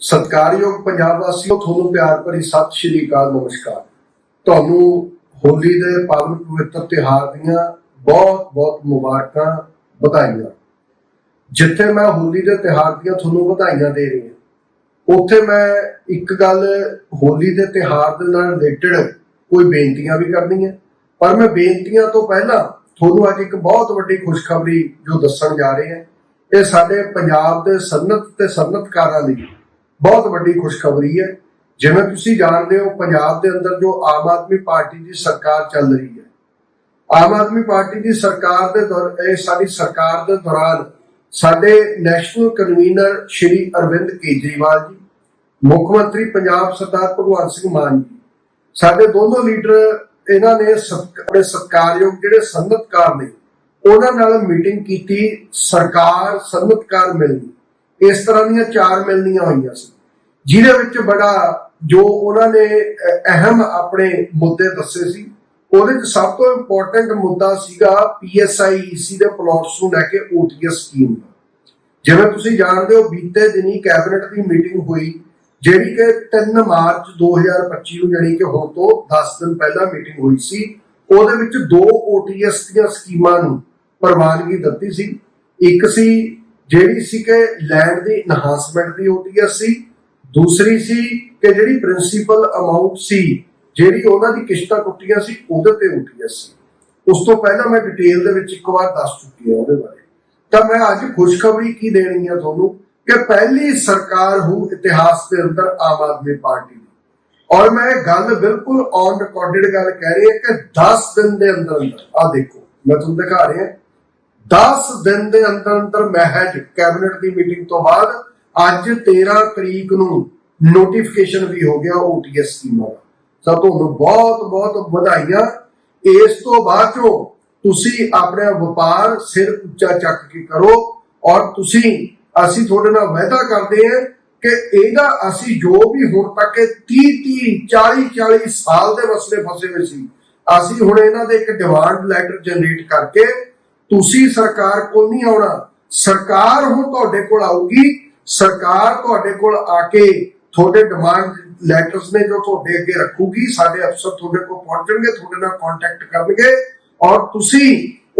ਸਤਿਕਾਰਯੋਗ ਪੰਜਾਬ ਵਾਸੀਓ, ਤੁਹਾਨੂੰ ਪਿਆਰ ਭਰੀ ਸਤਿ ਸ਼੍ਰੀ ਅਕਾਲ, ਨਮਸਕਾਰ। ਤੁਹਾਨੂੰ ਹੋਲੀ ਦੇ ਪਾਵਨ ਪਵਿੱਤਰ ਤਿਉਹਾਰ ਦੀਆਂ ਬਹੁਤ ਬਹੁਤ ਮੁਬਾਰਕਾਂ ਵਧਾਈਆਂ। ਜਿੱਥੇ ਮੈਂ ਹੋਲੀ ਦੇ ਤਿਉਹਾਰ ਦੀਆਂ ਤੁਹਾਨੂੰ ਵਧਾਈਆਂ ਦੇ ਰਿਹਾ ਉੱਥੇ ਮੈਂ ਇੱਕ ਗੱਲ ਹੋਲੀ ਦੇ ਤਿਉਹਾਰ ਦੇ ਨਾਲ ਰਿਲੇਟਡ ਕੋਈ ਬੇਨਤੀਆਂ ਵੀ ਕਰਨੀਆਂ। ਪਰ ਮੈਂ ਬੇਨਤੀਆਂ ਤੋਂ ਪਹਿਲਾਂ ਤੁਹਾਨੂੰ ਅੱਜ ਇੱਕ ਬਹੁਤ ਵੱਡੀ ਖੁਸ਼ਖਬਰੀ ਜੋ ਦੱਸਣ ਜਾ ਰਹੇ ਹਾਂ, ਇਹ ਸਾਡੇ ਪੰਜਾਬ ਦੇ ਸਨਅਤ ਤੇ ਸਨਅਤਕਾਰਾਂ ਲਈ ਬਹੁਤ ਵੱਡੀ ਖੁਸ਼ਖਬਰੀ ਹੈ। ਜਿਵੇਂ ਤੁਸੀਂ ਜਾਣਦੇ ਹੋ, ਪੰਜਾਬ ਦੇ ਅੰਦਰ ਜੋ ਆਮ ਆਦਮੀ ਪਾਰਟੀ ਦੀ ਸਰਕਾਰ ਚੱਲ ਰਹੀ ਹੈ। ਆਮ ਆਦਮੀ ਪਾਰਟੀ ਦੀ ਸਰਕਾਰ ਦੇ ਦੌਰ, ਇਹ ਸਾਡੀ ਸਰਕਾਰ ਦੇ ਦੌਰਾਨ ਸਾਡੇ ਨੈਸ਼ਨਲ ਕਨਵੀਨਰ ਸ਼੍ਰੀ ਅਰਵਿੰਦ ਕੇਜਰੀਵਾਲ ਜੀ, ਮੁੱਖ ਮੰਤਰੀ ਪੰਜਾਬ ਸਰਦਾਰ ਭਗਵੰਤ ਸਿੰਘ ਮਾਨ ਜੀ, ਸਾਡੇ ਦੋਨੋਂ ਲੀਡਰ ਇਹਨਾਂ ਨੇ ਸਤ- ਆਪਣੇ ਸਤਕਾਰਯੋਗ ਜਿਹੜੇ ਸਨਅਤਕਾਰ ਨੇ, ਉਹਨਾਂ ਨਾਲ ਮੀਟਿੰਗ ਕੀਤੀ, ਸਰਕਾਰ ਸਨਅਤਕਾਰ ਮਿਲਣੀ। ਇਸ ਤਰ੍ਹਾਂ ਦੀਆਂ ਚਾਰ ਮਿਲਣੀਆਂ ਹੋਈਆਂ ਸੀ। ਜਿਹਦੇ ਵਿੱਚ ਬੜਾ ਜੋ ਉਹਨਾਂ ਨੇ ਅਹਿਮ ਆਪਣੇ ਮੁੱਦੇ ਦੱਸੇ ਸੀ। ਉਹਦੇ ਵਿੱਚ ਸਭ ਤੋਂ ਇੰਪੋਰਟੈਂਟ ਮੁੱਦਾ ਸੀਗਾ ਪੀਐਸਆਈ ਈਸੀ ਦੇ ਪਲਾਟਸ ਨੂੰ ਲੈ ਕੇ ਓਟੀਐਸ ਸਕੀਮ ਦਾ। ਜਿਵੇਂ ਤੁਸੀਂ ਜਾਣਦੇ ਹੋ, ਬੀਤੇ ਦਿਨੀ ਕੈਬਨਿਟ ਦੀ ਮੀਟਿੰਗ ਹੋਈ, ਜਿਹੜੀ ਕਿ 3 ਮਾਰਚ 2025 ਨੂੰ ਜਿਹੜੀ ਕਿ ਹੁਣ ਤੋਂ 10 ਦਿਨ ਪਹਿਲਾਂ ਮੀਟਿੰਗ ਹੋਈ ਸੀ। ਉਹਦੇ ਵਿੱਚ ਦੋ ਓਟੀਐਸ ਦੀਆਂ ਸਕੀਮਾਂ ਨੂੰ ਪ੍ਰਵਾਨਗੀ ਦਿੱਤੀ ਸੀ। ਇੱਕ ਸੀ ਜਿਹੜੀ ਸੀ ਕਿ ਲੈਂਡ ਦੀ ਇਨਹਾਂਸਮੈਂਟ ਦੀ ਓਟੀਐਸ ਸੀ, ਦੂਸਰੀ ਸੀ ਕਿ ਜਿਹੜੀ ਪ੍ਰਿੰਸੀਪਲ ਅਮਾਉਂਟ ਸੀ, ਜਿਹੜੀ ਉਹਨਾਂ ਦੀ ਕਿਸ਼ਤਾਂ ਟੁੱਟੀਆਂ ਸੀ, ਉਹਦੇ ਤੇ ਓਟੀਐਸ ਸੀ। ਉਸ ਤੋਂ ਪਹਿਲਾਂ ਮੈਂ ਡਿਟੇਲ ਦੇ ਵਿੱਚ ਇੱਕ ਵਾਰ ਦੱਸ ਚੁੱਕੀ ਹਾਂ ਉਹਦੇ ਬਾਰੇ। ਤਾਂ ਮੈਂ ਅੱਜ ਖੁਸ਼ਖਬਰੀ ਕੀ ਦੇਣੀ ਹੈ ਤੁਹਾਨੂੰ? ਕਿ ਪਹਿਲੀ ਸਰਕਾਰ ਹੋ ਇਤਿਹਾਸ ਦੇ ਅੰਦਰ ਆਮ ਆਦਮੀ ਪਾਰਟੀ ਦੀ। ਔਰ ਮੈਂ ਗੱਲ ਬਿਲਕੁਲ ਔਨ ਰਿਕਾਰਡਡ ਗੱਲ ਕਹਿ ਰਹੀ ਹਾਂ ਕਿ 10 ਦਿਨ ਦੇ ਅੰਦਰ ਅੰਦਰ ਆ ਦੇਖੋ, ਮੈਂ ਤੁਹਾਨੂੰ ਦਿਖਾ ਰਿਹਾ 10 ਦਿਨ ਦੇ ਅੰਦਰ ਅੰਦਰ ਮਹਿਜ ਕੈਬਨਿਟ ਦੀ ਮੀਟਿੰਗ ਤੋਂ ਬਾਅਦ ਅੱਜ 13 ਤਰੀਕ ਨੂੰ ਨੋਟੀਫਿਕੇਸ਼ਨ ਵੀ ਹੋ ਗਿਆ ਓਟੀਐਸ ਸਕੀਮਾਂ ਦਾ ਤਾਂ ਤੁਹਾਨੂੰ ਬਹੁਤ ਬਹੁਤ ਵਧਾਈਆਂ। ਇਸ ਤੋਂ ਬਾਅਦ ਚੋਂ ਤੁਸੀਂ ਆਪਣਾ ਵਪਾਰ ਸਿਰ ਉੱਚਾ ਚੱਕ ਕੇ ਕਰੋ ਔਰ ਤੁਸੀਂ, ਅਸੀਂ ਤੁਹਾਡੇ ਨਾਲ ਵਾਅਦਾ ਕਰਦੇ ਹਾਂ ਕਿ ਇਹਦਾ ਅਸੀਂ ਜੋ ਵੀ ਹੁਣ ਤੱਕ 30 30 40 40 ਸਾਲ ਦੇ ਮਸਲੇ ਫਸੇ ਹੋਏ ਸੀ, ਅਸੀਂ ਹੁਣ ਇਹਨਾਂ ਦੇ ਇੱਕ ਡਿਮਾਂਡ ਲੈਟਰ ਜਨਰੇਟ ਕਰਕੇ ਤੁਸੀਂ ਸਰਕਾਰ ਕੋਲ ਨਹੀਂ ਆਉਣਾ। ਸਰਕਾਰ ਹੁਣ ਤੁਹਾਡੇ ਕੋਲ ਆਊਗੀ। ਸਰਕਾਰ ਤੁਹਾਡੇ ਕੋਲ ਆ ਕੇ ਤੁਹਾਡੇ ਡਿਮਾਂਡ ਲੈਟਰਸ ਨੇ ਜੋ ਤੁਹਾਡੇ ਅੱਗੇ ਰੱਖੂਗੀ, ਸਾਡੇ ਅਫਸਰ ਤੁਹਾਡੇ ਕੋਲ ਪਹੁੰਚਣਗੇ, ਤੁਹਾਡੇ ਨਾਲ ਕੰਟੈਕਟ ਕਰਨਗੇ ਔਰ ਤੁਸੀਂ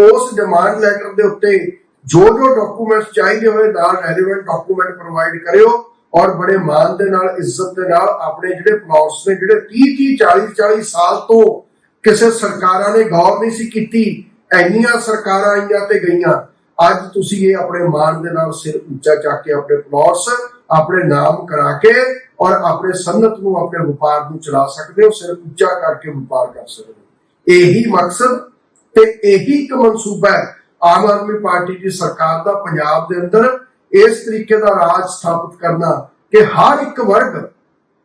ਉਸ ਡਿਮਾਂਡ ਲੈਟਰ ਦੇ ਉੱਤੇ ਜੋ ਜੋ ਡਾਕੂਮੈਂਟਸ ਚਾਹੀਦੇ ਹੋਏ ਨਾਲ ਰੈਲੇਵੈਂਟ ਡਾਕੂਮੈਂਟ ਪ੍ਰੋਵਾਈਡ ਕਰਿਓ ਔਰ ਬੜੇ ਮਾਣ ਦੇ ਨਾਲ, ਇੱਜ਼ਤ ਦੇ ਨਾਲ ਆਪਣੇ ਜਿਹੜੇ ਪਲਾਟਸ ਨੇ, ਜਿਹੜੇ 30 30 40 40 ਸਾਲ ਤੋਂ ਕਿਸੇ ਸਰਕਾਰਾਂ ਨੇ ਗੌਰ ਨਹੀਂ ਸੀ ਕੀਤੀ ਐਨੀਆਂ ਸਰਕਾਰਾਂ ਆਈਆਂ ਤੇ ਗਈਆਂ, ਅੱਜ ਤੁਸੀਂ ਇਹ ਆਪਣੇ ਮਾਣ ਦੇ ਨਾਲ ਸਿਰ ਉੱਚਾ ਚੱਕ ਕੇ ਆਪਣੇ ਪਲਾਟਸ ਆਪਣੇ ਨਾਮ ਕਰਾ ਕੇ ਔਰ ਆਪਣੇ ਸੰਨਤ ਨੂੰ, ਆਪਣੇ ਵਪਾਰ ਨੂੰ ਚਲਾ ਸਕਦੇ ਹੋ, ਸਿਰ ਉੱਚਾ ਕਰਕੇ ਵਪਾਰ ਕਰ ਸਕਦੇ ਹੋ। ਇਹੀ ਮਕਸਦ ਤੇ ਇਹੀ ਇੱਕ ਮਨਸੂਬਾ ਹੈ। ਆਮ ਆਦਮੀ ਪਾਰਟੀ ਦੀ ਸਰਕਾਰ ਦਾ ਪੰਜਾਬ ਦੇ ਅੰਦਰ ਇਸ ਤਰੀਕੇ ਦਾ ਰਾਜ ਸਥਾਪਿਤ ਕਰਨਾ ਕਿ ਹਰ ਇੱਕ ਵਰਗ,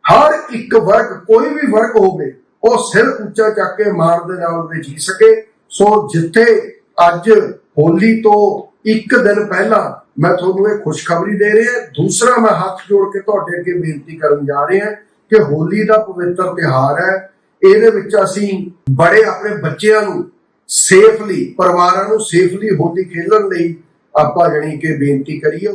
ਹਰ ਇੱਕ ਵਰਗ ਕੋਈ ਵੀ ਵਰਗ ਹੋਵੇ, ਉਹ ਸਿਰ ਉੱਚਾ ਚੱਕ ਕੇ ਮਾਣ ਦੇ ਨਾਲ ਉਹਦੇ ਜੀ ਸਕੇ। ਸੋ ਜਿੱਥੇ ਅੱਜ ਹੋਲੀ ਤੋਂ ਇੱਕ ਦਿਨ ਪਹਿਲਾਂ ਮੈਂ ਤੁਹਾਨੂੰ ਇਹ ਖੁਸ਼ਖਬਰੀ ਦੇ ਰਿਹਾ, ਦੂਸਰਾ ਮੈਂ ਹੱਥ ਜੋੜ ਕੇ ਤੁਹਾਡੇ ਅੱਗੇ ਬੇਨਤੀ ਕਰਨ ਜਾ ਰਿਹਾ ਕਿ ਹੋਲੀ ਦਾ ਪਵਿੱਤਰ ਤਿਉਹਾਰ ਹੈ। ਇਹਦੇ ਵਿੱਚ ਅਸੀਂ ਬੜੇ ਆਪਣੇ ਬੱਚਿਆਂ ਨੂੰ ਸੇਫਲੀ ਪਰਿਵਾਰਾਂ ਨੂੰ ਸੇਫਲੀ ਹੋਲੀ ਖੇਡਣ ਲਈ ਆਪਾਂ ਜਣੀ ਕਿ ਬੇਨਤੀ ਕਰੀਏ।